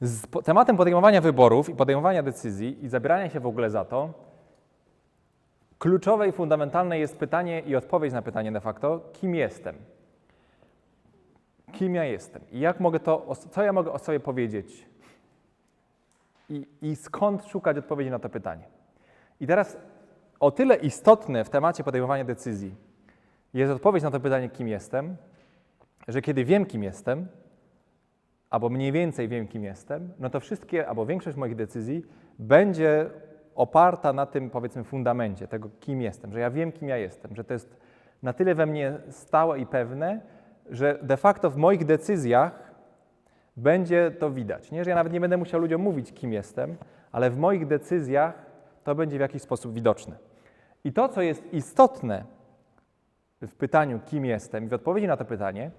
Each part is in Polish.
Z tematem podejmowania wyborów i podejmowania decyzji i zabierania się w ogóle za to, kluczowe i fundamentalne jest pytanie i odpowiedź na pytanie de facto, kim jestem? Kim ja jestem? I jak mogę to, co ja mogę o sobie powiedzieć? I, I skąd szukać odpowiedzi na to pytanie? I teraz o tyle istotne w temacie podejmowania decyzji jest odpowiedź na to pytanie, kim jestem, że kiedy wiem, kim jestem, albo mniej więcej wiem, kim jestem, no to wszystkie, albo większość moich decyzji będzie oparta na tym, powiedzmy, fundamencie tego, kim jestem, że ja wiem, kim ja jestem, że to jest na tyle we mnie stałe i pewne, że de facto w moich decyzjach będzie to widać. Nie, że ja nawet nie będę musiał ludziom mówić, kim jestem, ale w moich decyzjach to będzie w jakiś sposób widoczne. I to, co jest istotne w pytaniu, kim jestem, i w odpowiedzi na to pytanie,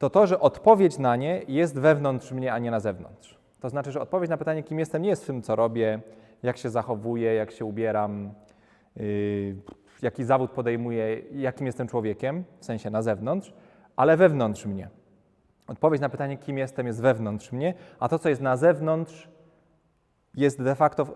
to to, że odpowiedź na nie jest wewnątrz mnie, a nie na zewnątrz. To znaczy, że odpowiedź na pytanie, kim jestem, nie jest w tym, co robię, jak się zachowuję, jak się ubieram, yy, jaki zawód podejmuję, jakim jestem człowiekiem, w sensie na zewnątrz, ale wewnątrz mnie. Odpowiedź na pytanie, kim jestem, jest wewnątrz mnie, a to, co jest na zewnątrz, jest de facto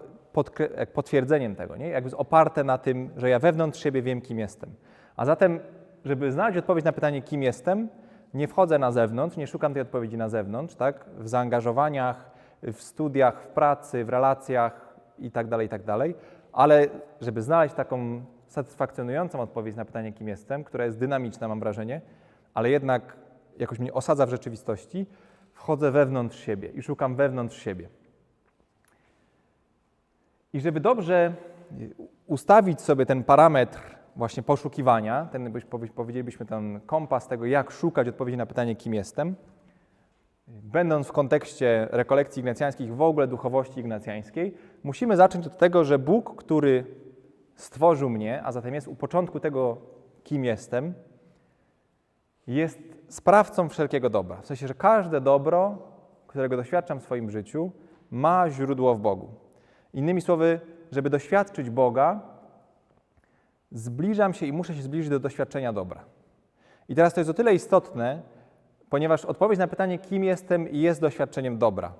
potwierdzeniem tego, nie? jakby oparte na tym, że ja wewnątrz siebie wiem, kim jestem. A zatem, żeby znaleźć odpowiedź na pytanie, kim jestem, nie wchodzę na zewnątrz, nie szukam tej odpowiedzi na zewnątrz, tak? w zaangażowaniach, w studiach, w pracy, w relacjach itd., itd., ale żeby znaleźć taką satysfakcjonującą odpowiedź na pytanie, kim jestem, która jest dynamiczna, mam wrażenie, ale jednak jakoś mnie osadza w rzeczywistości, wchodzę wewnątrz siebie i szukam wewnątrz siebie. I żeby dobrze ustawić sobie ten parametr właśnie poszukiwania, ten byś- powie- powiedzielibyśmy ten kompas tego, jak szukać odpowiedzi na pytanie, kim jestem, będąc w kontekście rekolekcji ignacjańskich, w ogóle duchowości ignacjańskiej, musimy zacząć od tego, że Bóg, który stworzył mnie, a zatem jest u początku tego, kim jestem, jest sprawcą wszelkiego dobra. W sensie, że każde dobro, którego doświadczam w swoim życiu, ma źródło w Bogu. Innymi słowy, żeby doświadczyć Boga, zbliżam się i muszę się zbliżyć do doświadczenia dobra. I teraz to jest o tyle istotne, ponieważ odpowiedź na pytanie, kim jestem, jest doświadczeniem dobra,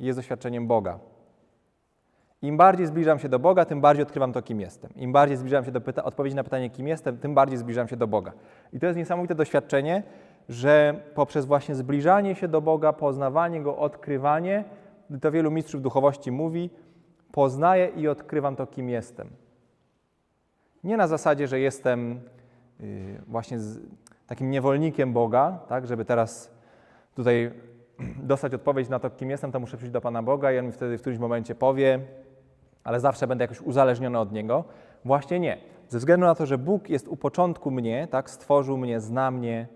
jest doświadczeniem Boga. Im bardziej zbliżam się do Boga, tym bardziej odkrywam to, kim jestem. Im bardziej zbliżam się do pyta- odpowiedzi na pytanie, kim jestem, tym bardziej zbliżam się do Boga. I to jest niesamowite doświadczenie, że poprzez właśnie zbliżanie się do Boga, poznawanie Go, odkrywanie, to wielu mistrzów duchowości mówi, poznaję i odkrywam to, kim jestem. Nie na zasadzie, że jestem y, właśnie takim niewolnikiem Boga, tak, żeby teraz tutaj dostać odpowiedź na to, kim jestem, to muszę przyjść do Pana Boga i On mi wtedy w którymś momencie powie, ale zawsze będę jakoś uzależniony od Niego. Właśnie nie. Ze względu na to, że Bóg jest u początku mnie, tak, stworzył mnie, zna mnie,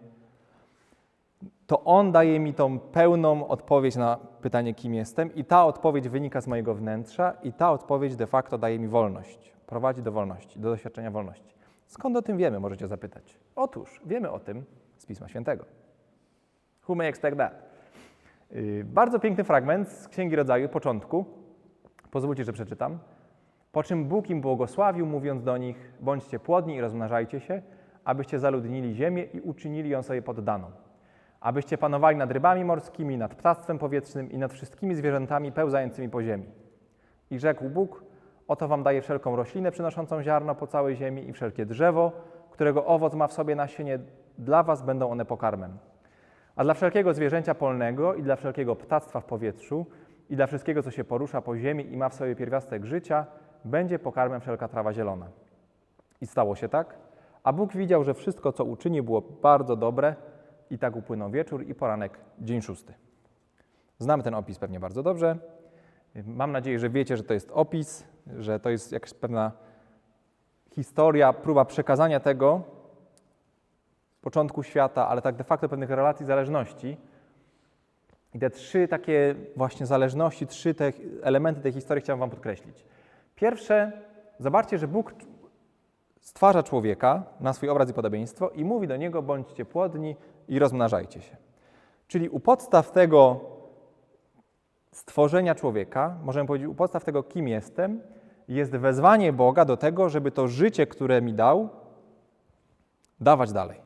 to On daje mi tą pełną odpowiedź na pytanie, kim jestem, i ta odpowiedź wynika z mojego wnętrza, i ta odpowiedź de facto daje mi wolność, prowadzi do wolności, do doświadczenia wolności. Skąd o tym wiemy, możecie zapytać? Otóż wiemy o tym z Pisma Świętego. May expect that? Yy, Bardzo piękny fragment z Księgi Rodzaju, początku. Pozwólcie, że przeczytam. Po czym Bóg im błogosławił, mówiąc do nich: Bądźcie płodni i rozmnażajcie się, abyście zaludnili ziemię i uczynili ją sobie poddaną. Abyście panowali nad rybami morskimi, nad ptactwem powietrznym i nad wszystkimi zwierzętami pełzającymi po ziemi. I rzekł Bóg: Oto wam daję wszelką roślinę przynoszącą ziarno po całej ziemi i wszelkie drzewo, którego owoc ma w sobie nasienie, dla was będą one pokarmem. A dla wszelkiego zwierzęcia polnego i dla wszelkiego ptactwa w powietrzu i dla wszystkiego, co się porusza po ziemi i ma w sobie pierwiastek życia, będzie pokarmem wszelka trawa zielona. I stało się tak. A Bóg widział, że wszystko, co uczynił, było bardzo dobre i tak upłynął wieczór i poranek, dzień szósty. Znamy ten opis pewnie bardzo dobrze. Mam nadzieję, że wiecie, że to jest opis, że to jest jakaś pewna historia, próba przekazania tego, początku świata, ale tak de facto pewnych relacji zależności. I te trzy takie właśnie zależności, trzy te elementy tej historii chciałem Wam podkreślić. Pierwsze, zobaczcie, że Bóg stwarza człowieka na swój obraz i podobieństwo i mówi do niego: bądźcie płodni i rozmnażajcie się. Czyli u podstaw tego stworzenia człowieka, możemy powiedzieć, u podstaw tego, kim jestem, jest wezwanie Boga do tego, żeby to życie, które mi dał, dawać dalej.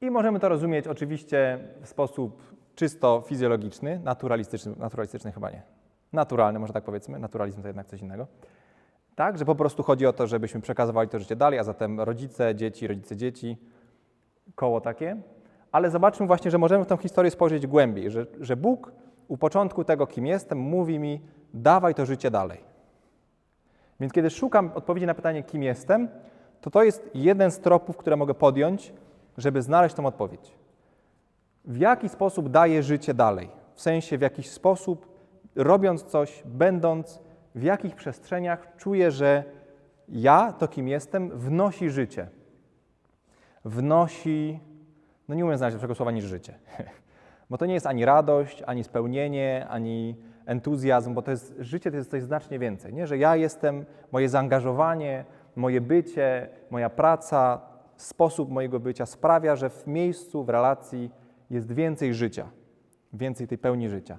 I możemy to rozumieć oczywiście w sposób czysto fizjologiczny, naturalistyczny, naturalistyczny chyba nie, naturalny, może tak powiedzmy, naturalizm to jednak coś innego. Tak, że po prostu chodzi o to, żebyśmy przekazywali to życie dalej, a zatem rodzice, dzieci, rodzice, dzieci, koło takie. Ale zobaczmy właśnie, że możemy w tę historię spojrzeć głębiej, że, że Bóg u początku tego, kim jestem, mówi mi, dawaj to życie dalej. Więc kiedy szukam odpowiedzi na pytanie, kim jestem, to to jest jeden z tropów, które mogę podjąć, żeby znaleźć tą odpowiedź. W jaki sposób daję życie dalej? W sensie, w jakiś sposób, robiąc coś, będąc, w jakich przestrzeniach czuję, że ja, to kim jestem, wnosi życie. Wnosi, no nie umiem znaleźć lepszego słowa niż życie. Bo to nie jest ani radość, ani spełnienie, ani entuzjazm, bo to jest życie to jest coś znacznie więcej. Nie? Że ja jestem, moje zaangażowanie, moje bycie, moja praca, sposób mojego bycia sprawia, że w miejscu, w relacji jest więcej życia, więcej tej pełni życia.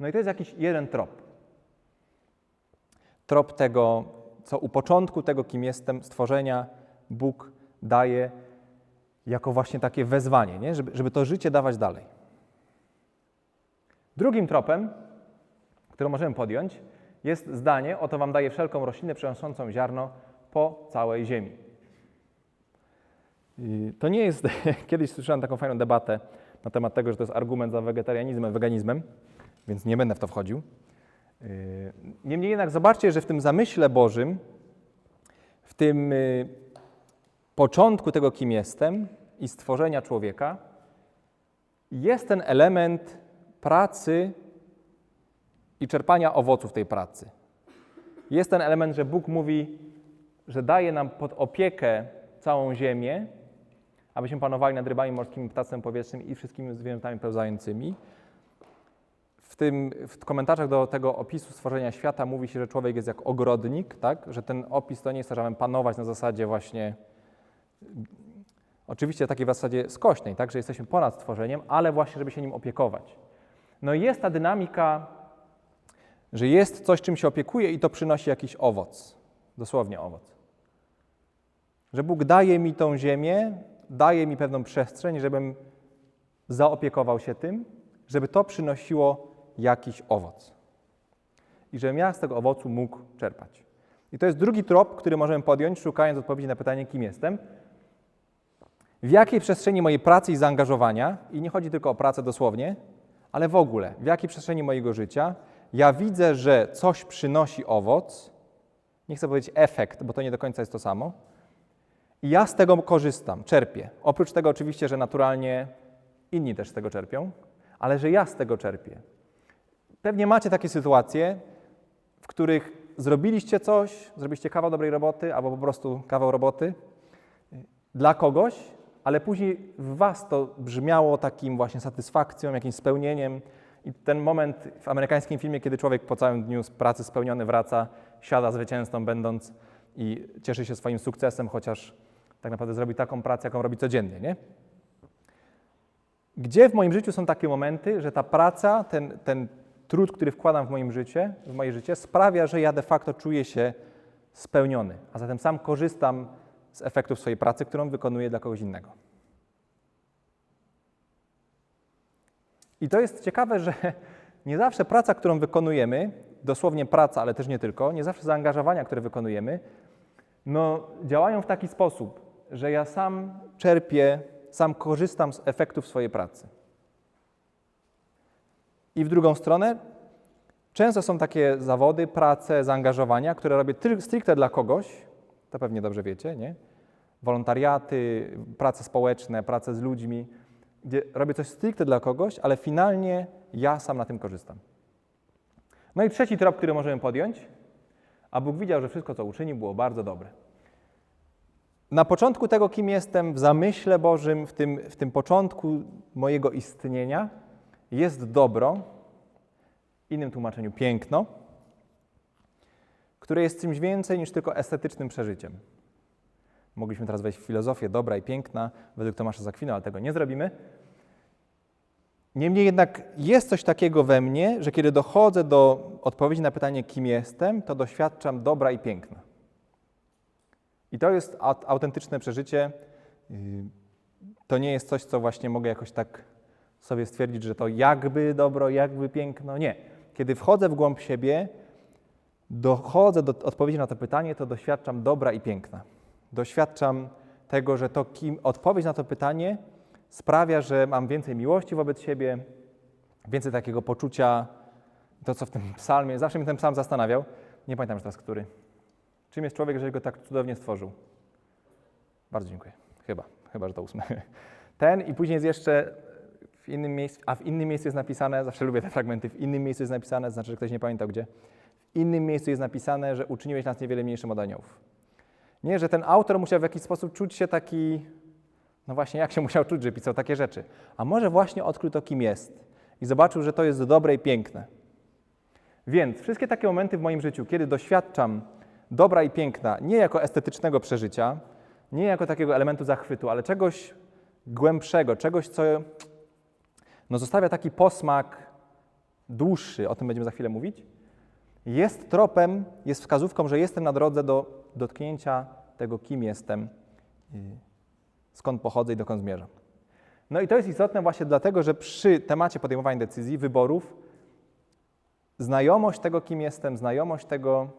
No i to jest jakiś jeden trop. Trop tego, co u początku tego, kim jestem, stworzenia, Bóg daje jako właśnie takie wezwanie, nie? Żeby, żeby to życie dawać dalej. Drugim tropem, który możemy podjąć, jest zdanie: Oto wam daje wszelką roślinę przynoszącą ziarno po całej ziemi. I to nie jest. Kiedyś słyszałem taką fajną debatę na temat tego, że to jest argument za wegetarianizmem, weganizmem, więc nie będę w to wchodził. Yy, Niemniej jednak zobaczcie, że w tym zamyśle Bożym, w tym yy, początku tego, kim jestem i stworzenia człowieka, jest ten element pracy i czerpania owoców tej pracy. Jest ten element, że Bóg mówi, że daje nam pod opiekę całą ziemię, abyśmy panowali nad rybami morskimi, ptactwem powietrznym i wszystkimi zwierzętami pełzającymi. W, tym, w komentarzach do tego opisu stworzenia świata mówi się, że człowiek jest jak ogrodnik, tak? że ten opis to nie jest to, że mamy panować na zasadzie właśnie, oczywiście takiej w zasadzie skośnej, tak? że jesteśmy ponad stworzeniem, ale właśnie, żeby się nim opiekować. No i jest ta dynamika, że jest coś, czym się opiekuje i to przynosi jakiś owoc, dosłownie owoc. Że Bóg daje mi tą ziemię, daje mi pewną przestrzeń, żebym zaopiekował się tym, żeby to przynosiło jakiś owoc. I żebym ja z tego owocu mógł czerpać. I to jest drugi trop, który możemy podjąć, szukając odpowiedzi na pytanie, kim jestem. W jakiej przestrzeni mojej pracy i zaangażowania, i nie chodzi tylko o pracę dosłownie, ale w ogóle, w jakiej przestrzeni mojego życia ja widzę, że coś przynosi owoc, nie chcę powiedzieć efekt, bo to nie do końca jest to samo, i ja z tego korzystam, czerpię. Oprócz tego oczywiście, że naturalnie inni też z tego czerpią, ale że ja z tego czerpię. Pewnie macie takie sytuacje, w których zrobiliście coś, zrobiliście kawał dobrej roboty, albo po prostu kawał roboty dla kogoś, ale później w was to brzmiało takim właśnie satysfakcją, jakimś spełnieniem. I ten moment w amerykańskim filmie, kiedy człowiek po całym dniu z pracy spełniony wraca, siada zwycięzcą będąc i cieszy się swoim sukcesem, chociaż tak naprawdę zrobi taką pracę, jaką robi codziennie, nie? Gdzie w moim życiu są takie momenty, że ta praca, ten, ten trud, który wkładam w moim życie, w moje życie, sprawia, że ja de facto czuję się spełniony, a zatem sam korzystam z efektów swojej pracy, którą wykonuję dla kogoś innego. I to jest ciekawe, że nie zawsze praca, którą wykonujemy, dosłownie praca, ale też nie tylko, nie zawsze zaangażowania, które wykonujemy, no, działają w taki sposób, że ja sam czerpię, sam korzystam z efektów swojej pracy. I w drugą stronę, często są takie zawody, prace, zaangażowania, które robię stricte dla kogoś, to pewnie dobrze wiecie, nie? Wolontariaty, prace społeczne, prace z ludźmi, gdzie robię coś stricte dla kogoś, ale finalnie ja sam na tym korzystam. No i trzeci trop, który możemy podjąć, a Bóg widział, że wszystko, co uczynił, było bardzo dobre. Na początku tego, kim jestem, w zamyśle Bożym, w tym, w tym początku mojego istnienia, jest dobro, w innym tłumaczeniu piękno, które jest czymś więcej niż tylko estetycznym przeżyciem. Mogliśmy teraz wejść w filozofię dobra i piękna według Tomasza Zakwina, ale tego nie zrobimy. Niemniej jednak jest coś takiego we mnie, że kiedy dochodzę do odpowiedzi na pytanie, kim jestem, to doświadczam dobra i piękna. I to jest autentyczne przeżycie. To nie jest coś, co właśnie mogę jakoś tak sobie stwierdzić, że to jakby dobro, jakby piękno. Nie. Kiedy wchodzę w głąb siebie, dochodzę do odpowiedzi na to pytanie, to doświadczam dobra i piękna. Doświadczam tego, że to kim, odpowiedź na to pytanie sprawia, że mam więcej miłości wobec siebie, więcej takiego poczucia, to co w tym psalmie, zawsze mnie ten psalm zastanawiał, nie pamiętam już teraz który. Czym jest człowiek, że go tak cudownie stworzył? Bardzo dziękuję. Chyba, chyba, że to ósmy. Ten i później jest jeszcze w innym miejscu, a w innym miejscu jest napisane, zawsze lubię te fragmenty, w innym miejscu jest napisane, znaczy, że ktoś nie pamiętał gdzie, innym miejscu jest napisane, że uczyniłeś nas niewiele mniejszym od aniołów. Nie, że ten autor musiał w jakiś sposób czuć się taki, no właśnie, jak się musiał czuć, że pisał takie rzeczy. A może właśnie odkrył to, kim jest i zobaczył, że to jest dobre i piękne. Więc wszystkie takie momenty w moim życiu, kiedy doświadczam dobra i piękna, nie jako estetycznego przeżycia, nie jako takiego elementu zachwytu, ale czegoś głębszego, czegoś, co no, zostawia taki posmak dłuższy, o tym będziemy za chwilę mówić, jest tropem, jest wskazówką, że jestem na drodze do dotknięcia tego, kim jestem, skąd pochodzę i dokąd zmierzam. No i to jest istotne właśnie dlatego, że przy temacie podejmowania decyzji, wyborów, znajomość tego, kim jestem, znajomość tego,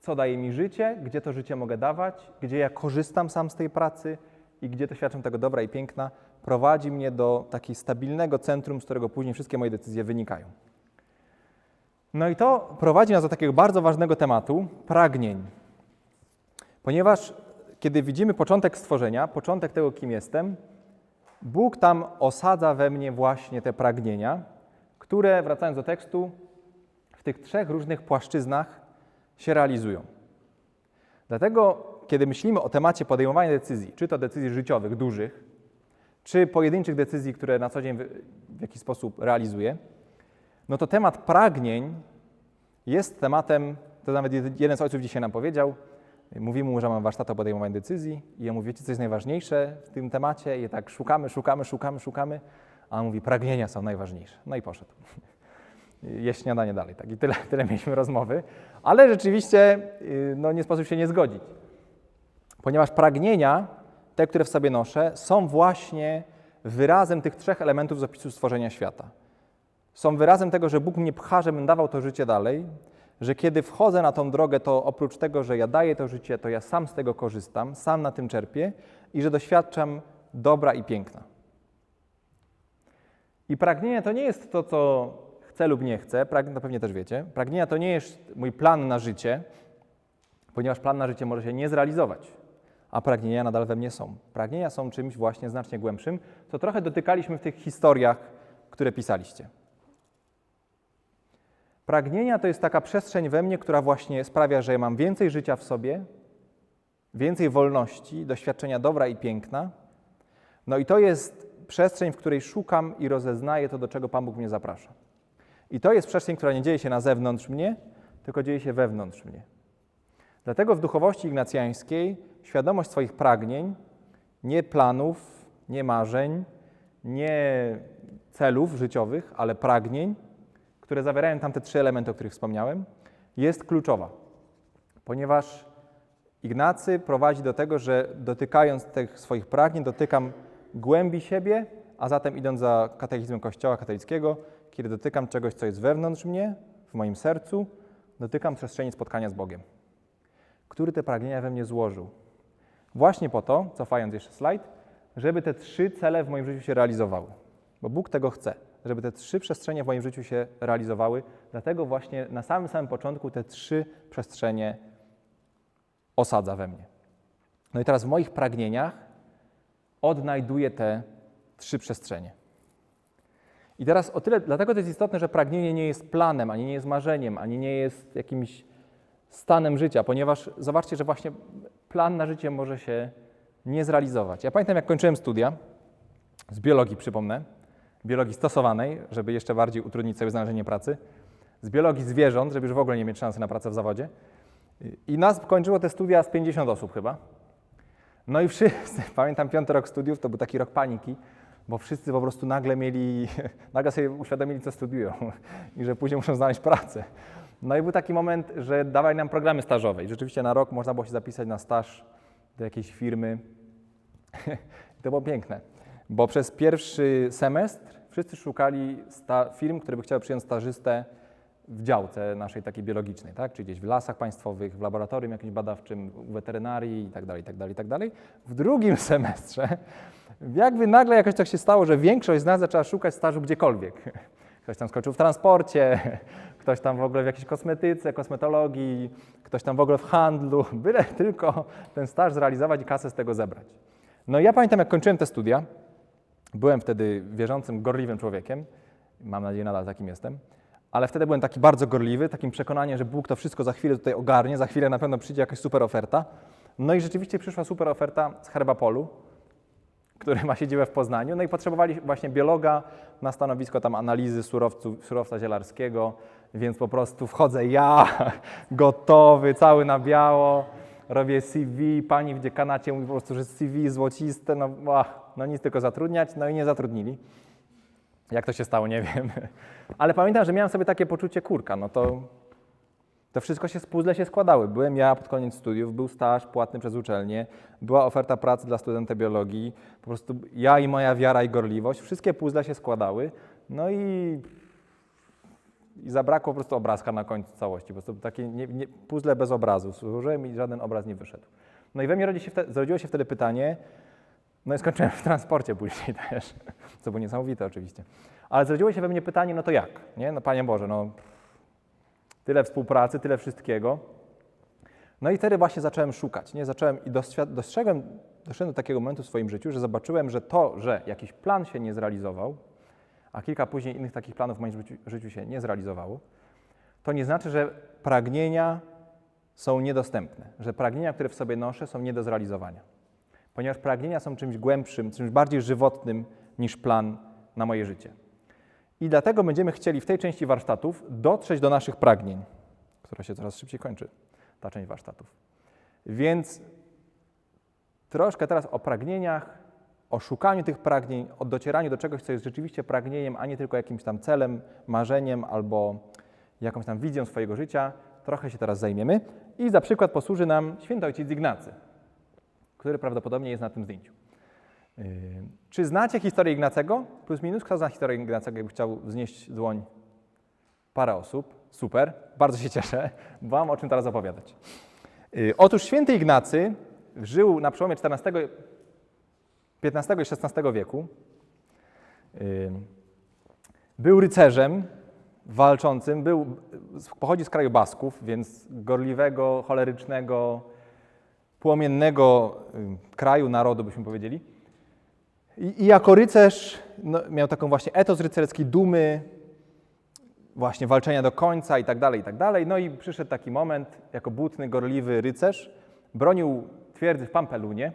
co daje mi życie, gdzie to życie mogę dawać, gdzie ja korzystam sam z tej pracy i gdzie doświadczam tego dobra i piękna, prowadzi mnie do takiego stabilnego centrum, z którego później wszystkie moje decyzje wynikają. No i to prowadzi nas do takiego bardzo ważnego tematu pragnień. Ponieważ kiedy widzimy początek stworzenia, początek tego, kim jestem, Bóg tam osadza we mnie właśnie te pragnienia, które, wracając do tekstu, w tych trzech różnych płaszczyznach się realizują. Dlatego, kiedy myślimy o temacie podejmowania decyzji, czy to decyzji życiowych, dużych, czy pojedynczych decyzji, które na co dzień w jakiś sposób realizuję, no to temat pragnień jest tematem, to nawet jeden z ojców dzisiaj nam powiedział, mówimy mu, że mam warsztat o podejmowaniu decyzji i on mówi, wiecie, co jest najważniejsze w tym temacie i tak szukamy, szukamy, szukamy, szukamy, a on mówi, pragnienia są najważniejsze. No i poszedł. Jeść śniadanie dalej, tak. I tyle, tyle mieliśmy rozmowy, ale rzeczywiście y, no, nie sposób się nie zgodzić, ponieważ pragnienia, te, które w sobie noszę, są właśnie wyrazem tych trzech elementów z opisu stworzenia świata są wyrazem tego, że Bóg mnie pcha, żebym dawał to życie dalej, że kiedy wchodzę na tą drogę, to oprócz tego, że ja daję to życie, to ja sam z tego korzystam, sam na tym czerpię i że doświadczam dobra i piękna. I pragnienie to nie jest to, co chcę lub nie chcę, prag- no pewnie też wiecie. Pragnienia to nie jest mój plan na życie, ponieważ plan na życie może się nie zrealizować, a pragnienia nadal we mnie są. Pragnienia są czymś właśnie znacznie głębszym, co trochę dotykaliśmy w tych historiach, które pisaliście. Pragnienia to jest taka przestrzeń we mnie, która właśnie sprawia, że mam więcej życia w sobie, więcej wolności, doświadczenia dobra i piękna. No i to jest przestrzeń, w której szukam i rozeznaję to, do czego Pan Bóg mnie zaprasza. I to jest przestrzeń, która nie dzieje się na zewnątrz mnie, tylko dzieje się wewnątrz mnie. Dlatego w duchowości ignacjańskiej świadomość swoich pragnień, nie planów, nie marzeń, nie celów życiowych, ale pragnień, które zawierają tam te trzy elementy, o których wspomniałem, jest kluczowa, ponieważ Ignacy prowadzi do tego, że dotykając tych swoich pragnień, dotykam głębi siebie, a zatem idąc za katechizmem Kościoła katolickiego, kiedy dotykam czegoś, co jest wewnątrz mnie, w moim sercu, dotykam przestrzeni spotkania z Bogiem, który te pragnienia we mnie złożył. Właśnie po to, cofając jeszcze slajd, żeby te trzy cele w moim życiu się realizowały, bo Bóg tego chce żeby te trzy przestrzenie w moim życiu się realizowały. Dlatego właśnie na samym samym początku te trzy przestrzenie osadza we mnie. No i teraz w moich pragnieniach odnajduję te trzy przestrzenie. I teraz o tyle, dlatego to jest istotne, że pragnienie nie jest planem, ani nie jest marzeniem, ani nie jest jakimś stanem życia, ponieważ zobaczcie, że właśnie plan na życie może się nie zrealizować. Ja pamiętam, jak kończyłem studia, z biologii przypomnę, biologii stosowanej, żeby jeszcze bardziej utrudnić sobie znalezienie pracy, z biologii zwierząt, żeby już w ogóle nie mieć szansy na pracę w zawodzie. I nas kończyło te studia z 50 osób chyba. No i wszyscy, pamiętam piąty rok studiów, to był taki rok paniki, bo wszyscy po prostu nagle mieli, nagle sobie uświadomili, co studiują i że później muszą znaleźć pracę. No i był taki moment, że dawali nam programy stażowe i rzeczywiście na rok można było się zapisać na staż do jakiejś firmy. to było piękne. Bo przez pierwszy semestr wszyscy szukali firm, które by chciały przyjąć stażystę w działce naszej takiej biologicznej, tak? czyli gdzieś w lasach państwowych, w laboratorium jakimś badawczym, w weterynarii itd., itd., itd. W drugim semestrze jakby nagle jakoś tak się stało, że większość z nas zaczęła szukać stażu gdziekolwiek. Ktoś tam skończył w transporcie, ktoś tam w ogóle w jakiejś kosmetyce, kosmetologii, ktoś tam w ogóle w handlu, byle tylko ten staż zrealizować i kasę z tego zebrać. No ja pamiętam, jak kończyłem te studia, byłem wtedy wierzącym, gorliwym człowiekiem, mam nadzieję nadal takim jestem, ale wtedy byłem taki bardzo gorliwy, takim przekonaniem, że Bóg to wszystko za chwilę tutaj ogarnie, za chwilę na pewno przyjdzie jakaś super oferta. No i rzeczywiście przyszła super oferta z Herbapolu, który ma siedzibę w Poznaniu. No i potrzebowali właśnie biologa na stanowisko tam analizy surowcu, surowca zielarskiego, więc po prostu wchodzę ja, gotowy, cały na biało, robię CV, pani w dziekanacie mówi po prostu, że CV złociste, no, ach, no nic tylko zatrudniać, no i nie zatrudnili. Jak to się stało, nie wiem. Ale pamiętam, że miałem sobie takie poczucie kurka, no to to wszystko się z puzzle się składały. Byłem ja pod koniec studiów, był staż płatny przez uczelnię, była oferta pracy dla studenta biologii, po prostu ja i moja wiara i gorliwość, wszystkie puzzle się składały, no i, i zabrakło po prostu obrazka na końcu całości. Po prostu takie nie, nie, puzzle bez obrazu, służyłem i żaden obraz nie wyszedł. No i we mnie rodzi się wtedy, zrodziło się wtedy pytanie, no i skończyłem w transporcie później też, co było niesamowite oczywiście. Ale zrodziło się we mnie pytanie, no to jak? Nie? No Panie Boże, no tyle współpracy, tyle wszystkiego. No i wtedy właśnie zacząłem szukać, nie? Zacząłem i dostrzegłem, doszedłem do takiego momentu w swoim życiu, że zobaczyłem, że to, że jakiś plan się nie zrealizował, a kilka później innych takich planów w moim życiu, życiu się nie zrealizowało, to nie znaczy, że pragnienia są niedostępne, że pragnienia, które w sobie noszę, są nie do zrealizowania. Ponieważ pragnienia są czymś głębszym, czymś bardziej żywotnym niż plan na moje życie. I dlatego będziemy chcieli w tej części warsztatów dotrzeć do naszych pragnień, która się coraz szybciej kończy, ta część warsztatów. Więc troszkę teraz o pragnieniach, o szukaniu tych pragnień, o docieraniu do czegoś, co jest rzeczywiście pragnieniem, a nie tylko jakimś tam celem, marzeniem albo jakąś tam wizją swojego życia. Trochę się teraz zajmiemy. I za przykład posłuży nam święty ojciec Ignacy, który prawdopodobnie jest na tym zdjęciu. Yy, Czy znacie historię Ignacego? Plus minus, kto zna historię Ignacego, jakby chciał wznieść dłoń? Parę osób. Super, bardzo się cieszę, mam o czym teraz opowiadać. Yy, Otóż święty Ignacy żył na przełomie XIV, XV i XVI wieku. Yy, Był rycerzem walczącym, był, pochodzi z kraju Basków, więc gorliwego, cholerycznego, płomiennego y, kraju, narodu, byśmy powiedzieli. I, I, jako rycerz no, miał taką właśnie etos rycerski, dumy, właśnie walczenia do końca i tak dalej, i tak dalej. No i przyszedł taki moment, jako butny, gorliwy rycerz, bronił twierdzy w Pampelunie,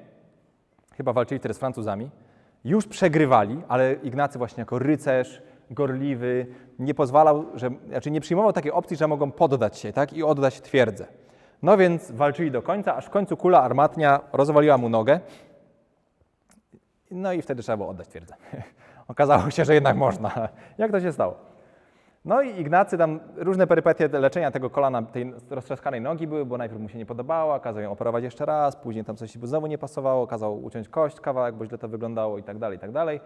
chyba walczyli wtedy z Francuzami, już przegrywali, ale Ignacy właśnie jako rycerz, gorliwy, nie pozwalał, że, znaczy nie przyjmował takiej opcji, że mogą poddać się tak, i oddać twierdzę. No więc walczyli do końca, aż w końcu kula armatnia rozwaliła mu nogę. No i wtedy trzeba było oddać twierdzę. Okazało się, że jednak można. Jak to się stało? No i Ignacy tam różne perypetie leczenia tego kolana, tej roztrzaskanej nogi były, bo najpierw mu się nie podobało, kazał ją operować jeszcze raz, później tam coś znowu nie pasowało, kazał uciąć kość kawałek, bo źle to wyglądało i tak dalej, i tak dalej.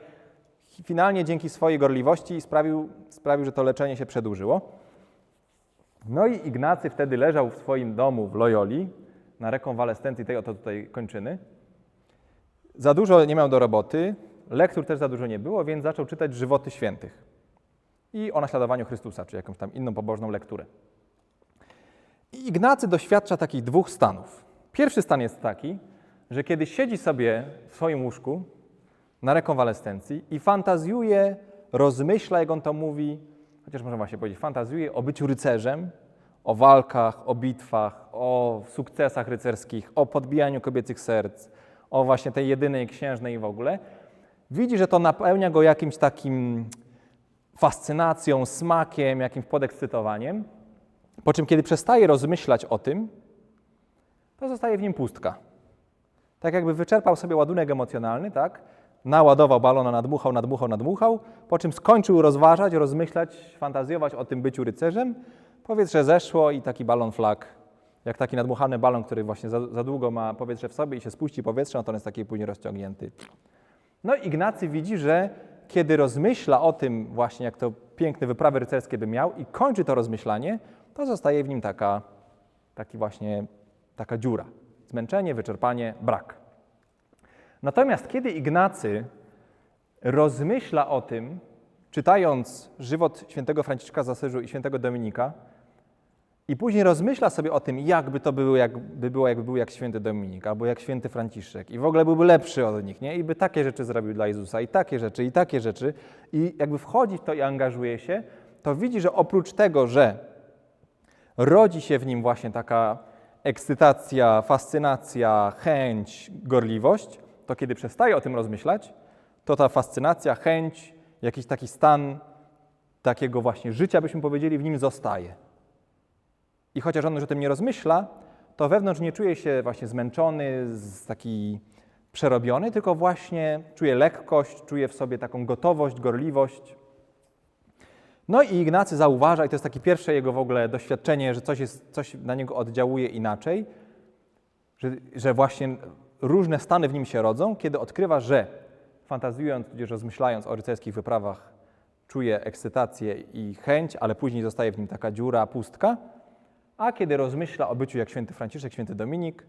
Finalnie dzięki swojej gorliwości sprawił, sprawił, że to leczenie się przedłużyło. No i Ignacy wtedy leżał w swoim domu w Loyoli na rekonwalescencji tej oto tutaj kończyny. Za dużo nie miał do roboty, lektur też za dużo nie było, więc zaczął czytać żywoty świętych i o naśladowaniu Chrystusa, czy jakąś tam inną pobożną lekturę. I Ignacy doświadcza takich dwóch stanów. Pierwszy stan jest taki, że kiedy siedzi sobie w swoim łóżku na rekonwalescencji i fantazjuje, rozmyśla, jak on to mówi, chociaż można właśnie powiedzieć, fantazjuje o byciu rycerzem, o walkach, o bitwach, o sukcesach rycerskich, o podbijaniu kobiecych serc, o właśnie tej jedynej księżnej w ogóle, widzi, że to napełnia go jakimś takim fascynacją, smakiem, jakimś podekscytowaniem, po czym kiedy przestaje rozmyślać o tym, to zostaje w nim pustka. Tak jakby wyczerpał sobie ładunek emocjonalny, tak? Naładował balona, nadmuchał, nadmuchał, nadmuchał, po czym skończył rozważać, rozmyślać, fantazjować o tym byciu rycerzem. Powietrze zeszło i taki balon flag, jak taki nadmuchany balon, który właśnie za, za długo ma powietrze w sobie i się spuści powietrze, no to on jest taki później rozciągnięty No Ignacy widzi, że kiedy rozmyśla o tym właśnie, jak to piękne wyprawy rycerskie by miał i kończy to rozmyślanie, to zostaje w nim taka, taki właśnie, taka dziura. Zmęczenie, wyczerpanie, brak. Natomiast kiedy Ignacy rozmyśla o tym, czytając żywot świętego Franciszka z Asyżu i świętego Dominika, i później rozmyśla sobie o tym, jakby to było, jakby było, jakby był jak święty Dominik, albo jak święty Franciszek, i w ogóle byłby lepszy od nich, nie? I by takie rzeczy zrobił dla Jezusa, i takie rzeczy, i takie rzeczy, i jakby wchodzi w to i angażuje się, to widzi, że oprócz tego, że rodzi się w nim właśnie taka ekscytacja, fascynacja, chęć, gorliwość, to kiedy przestaje o tym rozmyślać, to ta fascynacja, chęć, jakiś taki stan takiego właśnie życia, byśmy powiedzieli, w nim zostaje. I chociaż on już o tym nie rozmyśla, to wewnątrz nie czuje się właśnie zmęczony, taki przerobiony, tylko właśnie czuje lekkość, czuje w sobie taką gotowość, gorliwość. No i Ignacy zauważa, i to jest takie pierwsze jego w ogóle doświadczenie, że coś, jest, coś na niego oddziałuje inaczej, że, że właśnie różne stany w nim się rodzą, kiedy odkrywa, że fantazjując, tudzież rozmyślając o rycerskich wyprawach, czuje ekscytację i chęć, ale później zostaje w nim taka dziura, pustka, a kiedy rozmyśla o byciu jak święty Franciszek, święty Dominik,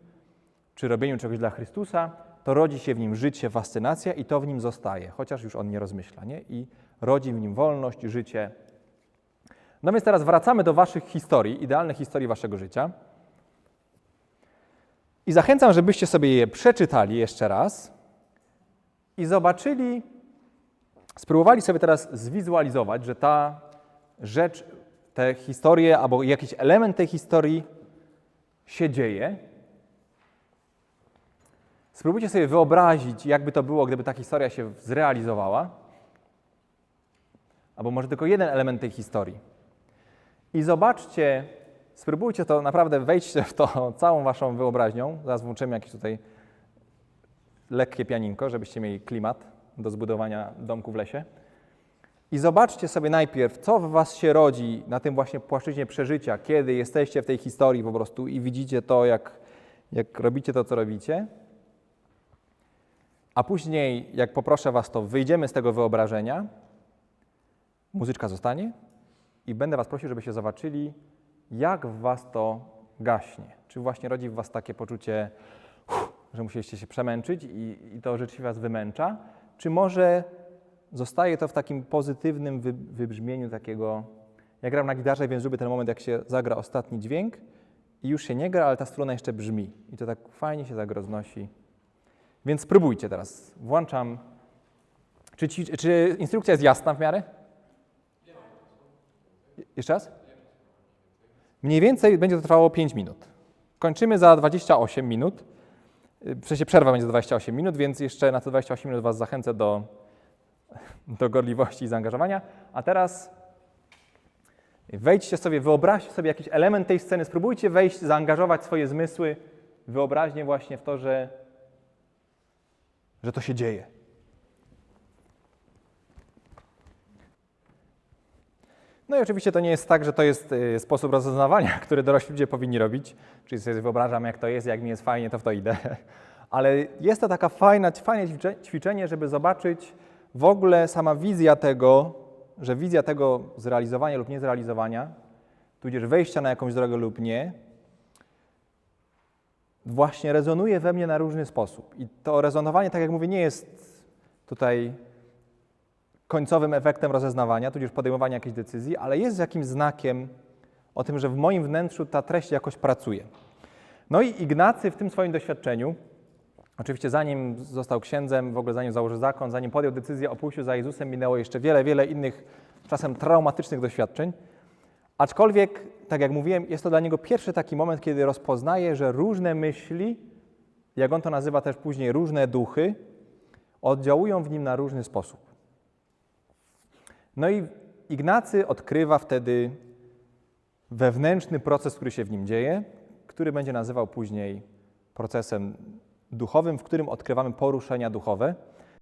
czy robieniu czegoś dla Chrystusa, to rodzi się w nim życie, fascynacja i to w nim zostaje, chociaż już on nie rozmyśla, nie? I rodzi w nim wolność, życie. No więc teraz wracamy do waszych historii, idealnych historii waszego życia. I zachęcam, żebyście sobie je przeczytali jeszcze raz i zobaczyli, spróbowali sobie teraz zwizualizować, że ta rzecz tę historię albo jakiś element tej historii się dzieje. Spróbujcie sobie wyobrazić, jakby to było, gdyby ta historia się zrealizowała. Albo może tylko jeden element tej historii. I zobaczcie, spróbujcie to naprawdę, wejdźcie w to całą waszą wyobraźnią. Zaraz włączymy jakieś tutaj lekkie pianinko, żebyście mieli klimat do zbudowania domku w lesie. I zobaczcie sobie najpierw, co w Was się rodzi na tym właśnie płaszczyźnie przeżycia, kiedy jesteście w tej historii po prostu i widzicie to, jak, jak robicie to, co robicie. A później, jak poproszę Was, to wyjdziemy z tego wyobrażenia, muzyczka zostanie i będę Was prosił, żebyście zobaczyli, jak w Was to gaśnie. Czy właśnie rodzi w Was takie poczucie, że musieliście się przemęczyć i, i to rzeczywiście Was wymęcza, czy może zostaje to w takim pozytywnym wy, wybrzmieniu takiego. Ja gram na gitarze, więc lubię ten moment, jak się zagra ostatni dźwięk i już się nie gra, ale ta struna jeszcze brzmi. I to tak fajnie się tak roznosi. Więc spróbujcie teraz. Włączam. Czy, ci, czy instrukcja jest jasna w miarę? Jeszcze raz? Mniej więcej będzie to trwało 5 minut. Kończymy za 28 minut. W sensie przerwa będzie za 28 minut, więc jeszcze na te 28 minut Was zachęcę do do gorliwości i zaangażowania. A teraz wejdźcie sobie, wyobraźcie sobie jakiś element tej sceny, spróbujcie wejść, zaangażować swoje zmysły, wyobraźnie właśnie w to, że, że to się dzieje. No i oczywiście to nie jest tak, że to jest y, sposób rozeznawania, który dorośli ludzie powinni robić, czyli sobie wyobrażam, jak to jest, jak mi jest fajnie, to w to idę. Ale jest to taka fajna, fajne ćwiczenie, żeby zobaczyć, w ogóle sama wizja tego, że wizja tego zrealizowania lub niezrealizowania, tudzież wejścia na jakąś drogę lub nie, właśnie rezonuje we mnie na różny sposób. I to rezonowanie, tak jak mówię, nie jest tutaj końcowym efektem rozeznawania, tudzież podejmowania jakiejś decyzji, ale jest jakimś znakiem o tym, że w moim wnętrzu ta treść jakoś pracuje. No i Ignacy w tym swoim doświadczeniu Oczywiście zanim został księdzem, w ogóle zanim założył zakon, zanim podjął decyzję o pójściu za Jezusem, minęło jeszcze wiele, wiele innych, czasem traumatycznych doświadczeń. Aczkolwiek, tak jak mówiłem, jest to dla niego pierwszy taki moment, kiedy rozpoznaje, że różne myśli, jak on to nazywa też później, różne duchy, oddziałują w nim na różny sposób. No i Ignacy odkrywa wtedy wewnętrzny proces, który się w nim dzieje, który będzie nazywał później procesem duchowym, w którym odkrywamy poruszenia duchowe.